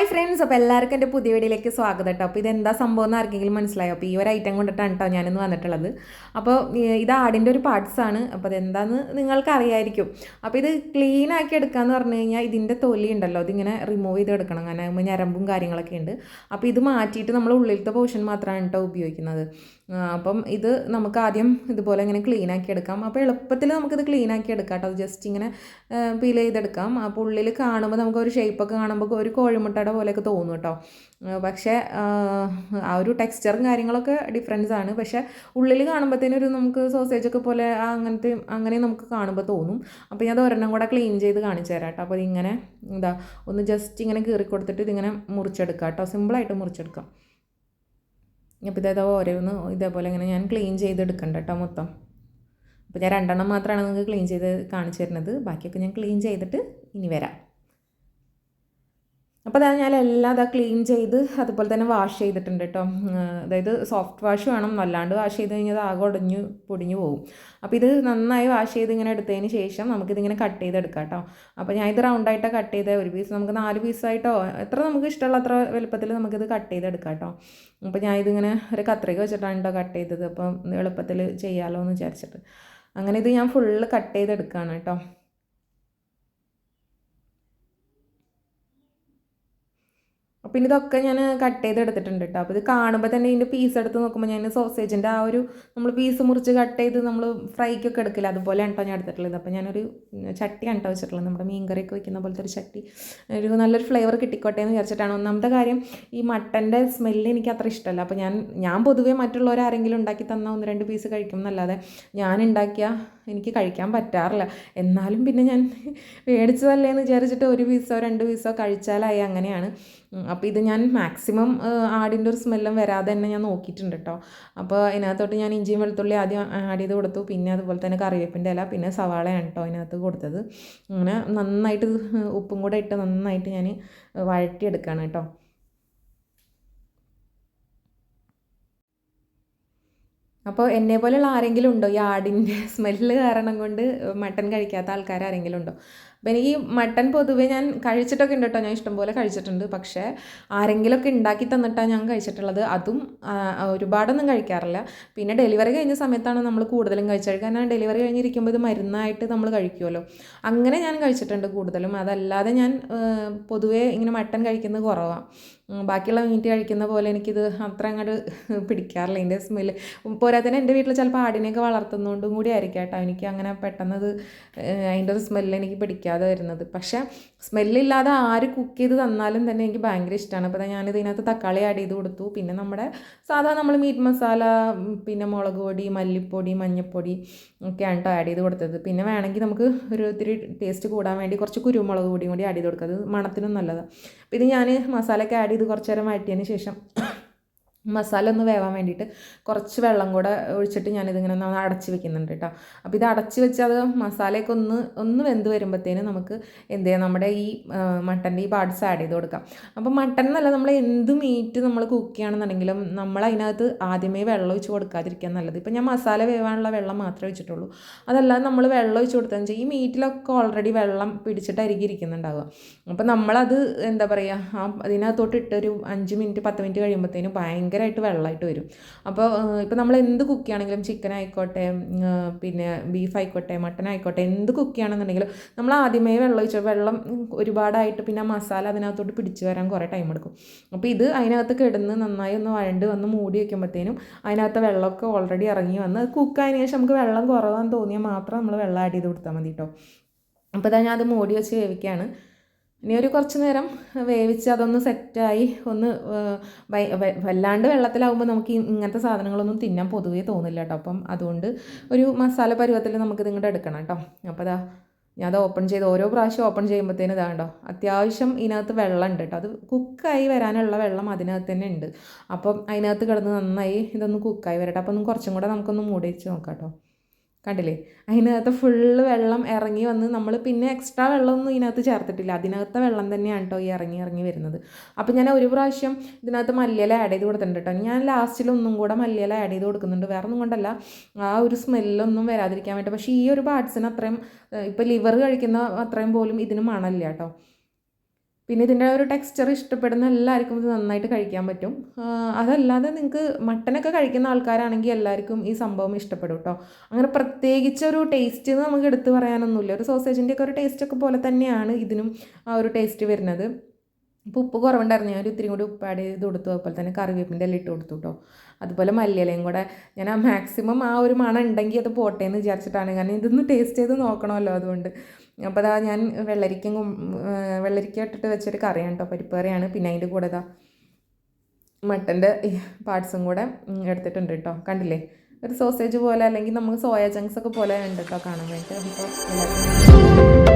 Hi friends അപ്പോൾ എല്ലാവർക്കും എന്റെ പുതിയ വീഡിയോയിലേക്ക് സ്വാഗതം കേട്ടോ. അപ്പോൾ ഇതെന്താ സംഭവം എന്ന് ആർക്കെങ്കിലും മനസ്സിലായോ? അപ്പോൾ ഈ ഒരു ഐറ്റം കൊണ്ടിട്ടാണ് കേട്ടോ ഞാനിന്ന് വന്നിട്ടുള്ളത്. അപ്പോൾ ഇത് ആടിന്റെ ഒരു പാർട്സ് ആണ്. അപ്പോൾ അതെന്താന്ന് നിങ്ങൾക്ക് അറിയായിരിക്കും അപ്പോൾ ഇത് ക്ലീൻ ആക്കി എടുക്കാന്ന് പറഞ്ഞു കഴിഞ്ഞാൽ ഇതിന്റെ തൊലി ഉണ്ടല്ലോ ഇതിങ്ങനെ റിമൂവ് ചെയ്ത് എടുക്കണം. അതിന്മേൽ ഞരമ്പും കാര്യങ്ങളൊക്കെ ഉണ്ട്. അപ്പോൾ ഇത് മാറ്റിയിട്ട് നമ്മൾ ഉള്ളിലത്തെ പോർഷൻ മാത്രമാണ് കേട്ടോ ഉപയോഗിക്കുന്നത്. അപ്പം ഇത് നമുക്ക് ആദ്യം ഇതുപോലെ ഇങ്ങനെ ക്ലീൻ ആക്കി എടുക്കാം. അപ്പോൾ എളുപ്പത്തിൽ നമുക്കിത് ക്ലീൻ ആക്കി എടുക്കാം കേട്ടോ. ജസ്റ്റ് ഇങ്ങനെ പീൽ ചെയ്തെടുക്കാം. അപ്പോൾ ഉള്ളിൽ കാണുമ്പോൾ നമുക്ക് ഒരു ഷേപ്പൊക്കെ കാണുമ്പോൾ ഒരു കോഴിമുട്ടയുടെ പോലെയൊക്കെ തോന്നും കേട്ടോ. പക്ഷേ ആ, ഒരു ടെക്സ്ചറും കാര്യങ്ങളൊക്കെ ഡിഫറൻസ് ആണ്. പക്ഷേ ഉള്ളിൽ കാണുമ്പോഴത്തേനൊരു നമുക്ക് സോസേജ് ഒക്കെ പോലെ അങ്ങനത്തെ അങ്ങനെ നമുക്ക് കാണുമ്പോൾ തോന്നും. അപ്പോൾ ഞാൻ ഒരെണ്ണം കൂടെ ക്ലീൻ ചെയ്ത് കാണിച്ചു തരാം കേട്ടോ. അപ്പോൾ ഇങ്ങനെ എന്താ ഒന്ന് ജസ്റ്റ് ഇങ്ങനെ കീറി കൊടുത്തിട്ട് ഇതിങ്ങനെ മുറിച്ചെടുക്കാം കേട്ടോ. സിമ്പിളായിട്ട് മുറിച്ചെടുക്കാം. അപ്പോൾ ഇതേതാ ഓരോന്ന് ഇതേപോലെ ഇങ്ങനെ ഞാൻ ക്ലീൻ ചെയ്തെടുക്കണ്ട കേട്ടോ മൊത്തം. അപ്പോൾ ഞാൻ രണ്ടെണ്ണം മാത്രമാണ് നിങ്ങൾക്ക് ക്ലീൻ ചെയ്ത് കാണിച്ചു തരുന്നത്. ബാക്കിയൊക്കെ ഞാൻ ക്ലീൻ ചെയ്തിട്ട് ഇനി വരാം. അപ്പോൾ അതാ ഞാൻ എല്ലാം അതാ ക്ലീൻ ചെയ്ത് അതുപോലെ തന്നെ വാഷ് ചെയ്തിട്ടുണ്ട് കേട്ടോ അതായത് സോഫ്റ്റ് വാഷ് വേണം വല്ലാണ്ട് വാഷ് ചെയ്ത് കഴിഞ്ഞാൽ ആകെ ഉടഞ്ഞു പൊടിഞ്ഞു പോകും അപ്പോൾ ഇത് നന്നായി വാഷ് ചെയ്ത് ഇങ്ങനെ എടുത്തതിന് ശേഷം നമുക്കിതിങ്ങനെ കട്ട് ചെയ്തെടുക്കാം കേട്ടോ അപ്പോൾ ഞാൻ ഇത് റൗണ്ടായിട്ടാണ് കട്ട് ചെയ്തത് ഒരു പീസ് നമുക്ക് നാല് പീസായിട്ടോ എത്ര നമുക്ക് ഇഷ്ടമുള്ള അത്ര വലുപ്പത്തിൽ നമുക്കിത് കട്ട് ചെയ്തെടുക്കാം കേട്ടോ അപ്പോൾ ഞാൻ ഇതിങ്ങനെ ഒരു കത്രിക വെച്ചിട്ടാണ് കേട്ടോ കട്ട് ചെയ്തത്. അപ്പം എളുപ്പത്തിൽ ചെയ്യാമല്ലോ എന്ന് വിചാരിച്ചിട്ട്. അങ്ങനെ ഇത് ഞാൻ ഫുള്ള് കട്ട് ചെയ്തെടുക്കുകയാണ് കേട്ടോ പിന്നെ ഇതൊക്കെ ഞാൻ കട്ട് ചെയ്ത് എടുത്തിട്ടുണ്ട് കേട്ടോ അപ്പോൾ ഇത് കാണുമ്പോൾ തന്നെ ഇതിന്റെ പീസ് എടുത്ത് നോക്കുമ്പോൾ ഞാൻ സോസേജിന്റെ ആ ഒരു നമ്മൾ പീസ് മുറിച്ച് കട്ട് ചെയ്ത് നമ്മൾ ഫ്രൈക്കൊക്കെ എടുക്കില്ല? അതുപോലെ കേട്ടോ ഞാൻ എടുത്തിട്ടുള്ളത്. അപ്പോൾ ഞാനൊരു ചട്ടി കേട്ടോ വെച്ചിട്ടുള്ളത്. നമ്മുടെ മീൻ വയ്ക്കുന്ന പോലത്തെ ഒരു ചട്ടി. ഒരു നല്ലൊരു ഫ്ലേവർ കിട്ടിക്കോട്ടെ എന്ന് വിചാരിച്ചിട്ടാണ്. ഒന്നാമത്തെ കാര്യം ഈ മട്ടന്റെ സ്മെല്ല് എനിക്ക് അത്ര ഇഷ്ടമല്ല. അപ്പോൾ ഞാൻ ഞാൻ പൊതുവേ മറ്റുള്ളവരാരെങ്കിലും ഉണ്ടാക്കി തന്ന ഒന്ന് രണ്ട് പീസ് കഴിക്കും എന്നല്ലാതെ ഞാൻ ഉണ്ടാക്കിയ എനിക്ക് കഴിക്കാൻ പറ്റാറില്ല. എന്നാലും പിന്നെ ഞാൻ മേടിച്ചതല്ലേ എന്ന് വിചാരിച്ചിട്ട് ഒരു പീസോ രണ്ട് പീസോ കഴിച്ചാലായി അങ്ങനെയാണ്. അപ്പോൾ ഇത് ഞാൻ മാക്സിമം ആടിന്റെ ഒരു സ്മെല്ലും വരാതെ തന്നെ ഞാൻ നോക്കിയിട്ടുണ്ട് കേട്ടോ അപ്പോൾ അതിനകത്തോട്ട് ഞാൻ ഇഞ്ചിയും വെളുത്തുള്ളി ആദ്യം ആഡ് ചെയ്ത് കൊടുത്തു. പിന്നെ അതുപോലെ തന്നെ കറിവേപ്പിന്റെ ഇല പിന്നെ സവാളയാണ് കേട്ടോ അതിനകത്ത് കൊടുത്തത്. അങ്ങനെ നന്നായിട്ട് ഉപ്പും കൂടെ ഇട്ട് നന്നായിട്ട് ഞാൻ വഴറ്റിയെടുക്കുകയാണ് കേട്ടോ അപ്പോൾ എന്നെ പോലെയുള്ള ആരെങ്കിലും ഉണ്ടോ? ഈ ആടിന്റെ സ്മെല്ല് കാരണം കൊണ്ട് മട്ടൻ കഴിക്കാത്ത ആൾക്കാർ ആരെങ്കിലും ഉണ്ടോ? അപ്പോൾ എനിക്ക് മട്ടൻ പൊതുവേ ഞാൻ കഴിച്ചിട്ടൊക്കെ ഉണ്ട് കേട്ടോ. ഞാൻ ഇഷ്ടംപോലെ കഴിച്ചിട്ടുണ്ട്. പക്ഷേ ആരെങ്കിലുമൊക്കെ ഉണ്ടാക്കി തന്നിട്ടാണ് ഞാൻ കഴിച്ചിട്ടുള്ളത്. അതും ഒരുപാടൊന്നും കഴിക്കാറില്ല. പിന്നെ ഡെലിവറി കഴിഞ്ഞ സമയത്താണ് നമ്മൾ കൂടുതലും കഴിച്ചത്. കാരണം ഡെലിവറി കഴിഞ്ഞിരിക്കുമ്പോൾ ഇത് മരുന്നായിട്ട് നമ്മൾ കഴിക്കുമല്ലോ. അങ്ങനെ ഞാൻ കഴിച്ചിട്ടുണ്ട് കൂടുതലും. അതല്ലാതെ ഞാൻ പൊതുവേ ഇങ്ങനെ മട്ടൻ കഴിക്കുന്നത് കുറവാണ് ബാക്കിയുള്ള മീറ്റ് കഴിക്കുന്ന പോലെ എനിക്കിത് അത്ര അങ്ങോട്ട് പിടിക്കാറില്ല. എന്റെ സ്മെല്ല്. പോരാത്തന്നെ എന്റെ വീട്ടിൽ ചിലപ്പോൾ ആടിനെയൊക്കെ വളർത്തുന്നതുകൊണ്ടും കൂടി ആയിരിക്കാം കേട്ടോ. എനിക്ക് അങ്ങനെ പെട്ടെന്ന് ഇത് ഏഹ്, അതിന്റെ ഒരു സ്മെല്ല് എനിക്ക് പിടിക്കാതെ വരുന്നത്. പക്ഷേ സ്മെല്ലില്ലാതെ ആര് കുക്ക് ചെയ്ത് തന്നാലും തന്നെ എനിക്ക് ഭയങ്കര ഇഷ്ടമാണ് അപ്പോൾ ഞാനിത് ഇതിനകത്ത് തക്കാളി ആഡ് ചെയ്ത് കൊടുത്തു. പിന്നെ നമ്മുടെ സാധാ നമ്മൾ മീറ്റ് മസാല പിന്നെ മുളക് പൊടി മല്ലിപ്പൊടി മഞ്ഞൾപ്പൊടി ഒക്കെയാണ് കേട്ടോ ആഡ് ചെയ്ത് കൊടുത്തത്. പിന്നെ വേണമെങ്കിൽ നമുക്ക് ഒരു ഒത്തിരി ടേസ്റ്റ് കൂടാൻ വേണ്ടി കുറച്ച് കുരുമുളക് പൊടിയും കൂടി ആഡ് ചെയ്ത് കൊടുക്കുക അത് മണത്തിനും നല്ലതാണ് അപ്പോൾ ഇത് ഞാൻ മസാലയൊക്കെ ആഡ് ചെയ്ത് കുറച്ച് നേരം വഴറ്റിയതിന് ശേഷം മസാല ഒന്ന് വേവാൻ വേണ്ടിയിട്ട് കുറച്ച് വെള്ളം കൂടെ ഒഴിച്ചിട്ട് ഞാനിതിങ്ങനെ അടച്ച് വെക്കുന്നുണ്ട് കേട്ടോ. അപ്പോൾ ഇത് അടച്ച് വെച്ച് അത് മസാലയൊക്കെ ഒന്ന് ഒന്ന് വെന്ത് വരുമ്പോഴത്തേനും നമുക്ക് എന്ത് ചെയ്യാം? നമ്മുടെ ഈ മട്ടന്റെ ഈ പാർട്സ് ആഡ് ചെയ്ത് കൊടുക്കാം. അപ്പോൾ മട്ടൻ എന്നല്ല നമ്മൾ എന്ത് മീറ്റ് നമ്മൾ കുക്ക് ചെയ്യുകയാണെന്നുണ്ടെങ്കിലും നമ്മൾ അതിനകത്ത് ആദ്യമേ വെള്ളം ഒഴിച്ച് കൊടുക്കാതിരിക്കാൻ നല്ലത്. ഇപ്പം ഞാൻ മസാല വേവാനുള്ള വെള്ളം മാത്രമേ വെച്ചിട്ടുള്ളൂ അതല്ലാതെ നമ്മൾ വെള്ളം ഒഴിച്ച് കൊടുത്താൽ വെച്ചാൽ ഈ മീറ്റിലൊക്കെ ഓൾറെഡി വെള്ളം പിടിച്ചിട്ട് അരികി ഇരിക്കുന്നുണ്ടാവുക. അപ്പോൾ നമ്മളത് എന്താ പറയുക ആ അതിനകത്തോട്ട് ഇട്ടൊരു അഞ്ച് മിനിറ്റ് പത്ത് മിനിറ്റ് കഴിയുമ്പോഴത്തേനും ഭയങ്കരമായിട്ട് വെള്ളമായിട്ട് വരും. അപ്പോൾ ഇപ്പോൾ നമ്മൾ എന്ത് കുക്ക് ചെയ്യുകയാണെങ്കിലും ചിക്കൻ ആയിക്കോട്ടെ പിന്നെ ബീഫ് ആയിക്കോട്ടെ മട്ടൻ ആയിക്കോട്ടെ എന്ത് കുക്ക് ചെയ്യുകയാണെന്നുണ്ടെങ്കിലും നമ്മൾ ആദ്യമേ വെള്ളം ഒഴിച്ച വെള്ളം ഒരുപാടായിട്ട് പിന്നെ മസാല അതിനകത്തോട്ട് പിടിച്ചു വരാൻ കുറേ ടൈം എടുക്കും. അപ്പോൾ ഇത് അതിനകത്ത് കിടന്ന് നന്നായി ഒന്ന് വഴണ്ട് വന്ന് മൂടി വയ്ക്കുമ്പോഴത്തേനും അതിനകത്ത് വെള്ളമൊക്കെ ഓൾറെഡി ഇറങ്ങി വന്ന് കുക്കായതിനു ശേഷം നമുക്ക് വെള്ളം കുറവാന്ന് തോന്നിയാൽ മാത്രം നമ്മൾ വെള്ളം ആഡ് ചെയ്ത് കൊടുത്താൽ മതി കേട്ടോ അപ്പോൾ ഇതാ ഞാൻ അത് മൂടി വെച്ച് വേവിക്കുകയാണ്. ഇനി ഒരു കുറച്ച് നേരം വേവിച്ച് അതൊന്ന് സെറ്റായി ഒന്ന് വല്ലാണ്ട് വെള്ളത്തിലാവുമ്പോൾ നമുക്ക് ഇങ്ങനത്തെ സാധനങ്ങളൊന്നും തിന്നാൻ പൊതുവേ തോന്നില്ല കേട്ടോ അപ്പം അതുകൊണ്ട് ഒരു മസാല പരുവത്തിൽ നമുക്കിത് ഇങ്ങോട്ട് എടുക്കണം കേട്ടോ അപ്പോൾ അതാ ഞാൻ അത് ഓപ്പൺ ചെയ്ത് ഓരോ പ്രാവശ്യം ഓപ്പൺ ചെയ്യുമ്പോഴത്തേനും ഇതാണ്ടോ അത്യാവശ്യം ഇതിനകത്ത് വെള്ളം ഉണ്ട് കേട്ടോ അത് കുക്കായി വരാനുള്ള വെള്ളം അതിനകത്ത് തന്നെ ഉണ്ട്. അപ്പം അതിനകത്ത് കിടന്ന് നന്നായി ഇതൊന്ന് കുക്കായി വരട്ടെ. അപ്പം ഒന്ന് കുറച്ചും കൂടെ നമുക്കൊന്ന് മൂടി വെച്ച് നോക്കാം കേട്ടോ കണ്ടില്ലേ? അതിനകത്ത് ഫുള്ള് വെള്ളം ഇറങ്ങി വന്ന് നമ്മൾ പിന്നെ എക്സ്ട്രാ വെള്ളമൊന്നും ഇതിനകത്ത് ചേർത്തിട്ടില്ല. അതിനകത്തെ വെള്ളം തന്നെയാണ് കേട്ടോ ഈ ഇറങ്ങി ഇറങ്ങി വരുന്നത്. അപ്പോൾ ഞാൻ ഒരു പ്രാവശ്യം ഇതിനകത്ത് മല്ലിയില ആഡ് ചെയ്ത് കൊടുത്തിട്ടുണ്ട് കേട്ടോ ഞാൻ ലാസ്റ്റിൽ ഒന്നും കൂടെ മല്ലിയില ആഡ് ചെയ്ത് കൊടുക്കുന്നുണ്ട്. വേറെ ഒന്നും കൊണ്ടല്ല. ആ ഒരു സ്മെല്ലൊന്നും വരാതിരിക്കാൻ വേണ്ടി. പക്ഷേ ഈ ഒരു പാർട്സിന് അത്രയും ഇപ്പോൾ ലിവർ കഴിക്കുന്ന അത്രയും പോലും ഇതിന് മണമില്ല കേട്ടോ പിന്നെ ഇതിന്റെ ഒരു ടെക്സ്ചർ ഇഷ്ടപ്പെടുന്ന എല്ലാവർക്കും ഇത് നന്നായിട്ട് കഴിക്കാൻ പറ്റും. അതല്ലാതെ നിങ്ങൾക്ക് മട്ടനൊക്കെ കഴിക്കുന്ന ആൾക്കാരാണെങ്കിൽ എല്ലാവർക്കും ഈ സംഭവം ഇഷ്ടപ്പെടും കേട്ടോ അങ്ങനെ പ്രത്യേകിച്ച് ഒരു ടേസ്റ്റ് നമുക്ക് എടുത്തു പറയാനൊന്നുമില്ല. ഒരു സോസേജിന്റെയൊക്കെ ഒരു ടേസ്റ്റ് ഒക്കെ പോലെ തന്നെയാണ് ഇതിനും ആ ഒരു ടേസ്റ്റ് വരുന്നത്. ഇപ്പോൾ ഉപ്പ് കുറവുണ്ടായിരുന്നു. ഞാൻ ഒരു ഇത്തിരി കൂടി ഉപ്പ് ആഡ് ചെയ്ത് കൊടുത്തു. അതുപോലെ തന്നെ കറിവേപ്പിന്റെ എല്ലാം ഇട്ട് കൊടുത്തു കേട്ടോ അതുപോലെ മല്ലിയിലയും കൂടെ. ഞാൻ ആ മാക്സിമം ആ ഒരു മണം ഉണ്ടെങ്കിൽ അത് പോട്ടെ എന്ന് വിചാരിച്ചിട്ടാണ്. കാരണം ഇതൊന്ന് ടേസ്റ്റ് ചെയ്ത് നോക്കണമല്ലോ അതുകൊണ്ട്. അപ്പോൾ അതാ ഞാൻ വെള്ളരിക്കും വെള്ളരിക്ക ഇട്ടിട്ട് വെച്ചൊരു കറിയാണ് കേട്ടോ പരിപ്പ് കറിയാണ്. പിന്നെ അതിന്റെ കൂടെ ഇതാ മട്ടന്റെ പാർട്സും കൂടെ എടുത്തിട്ടുണ്ട് കേട്ടോ കണ്ടില്ലേ? ഒരു സോസേജ് പോലെ അല്ലെങ്കിൽ നമുക്ക് സോയ ചങ്ക്സ് ഒക്കെ പോലെ ഉണ്ട് കേട്ടോ കാണാൻ വേണ്ടിയിട്ട് അപ്പോൾ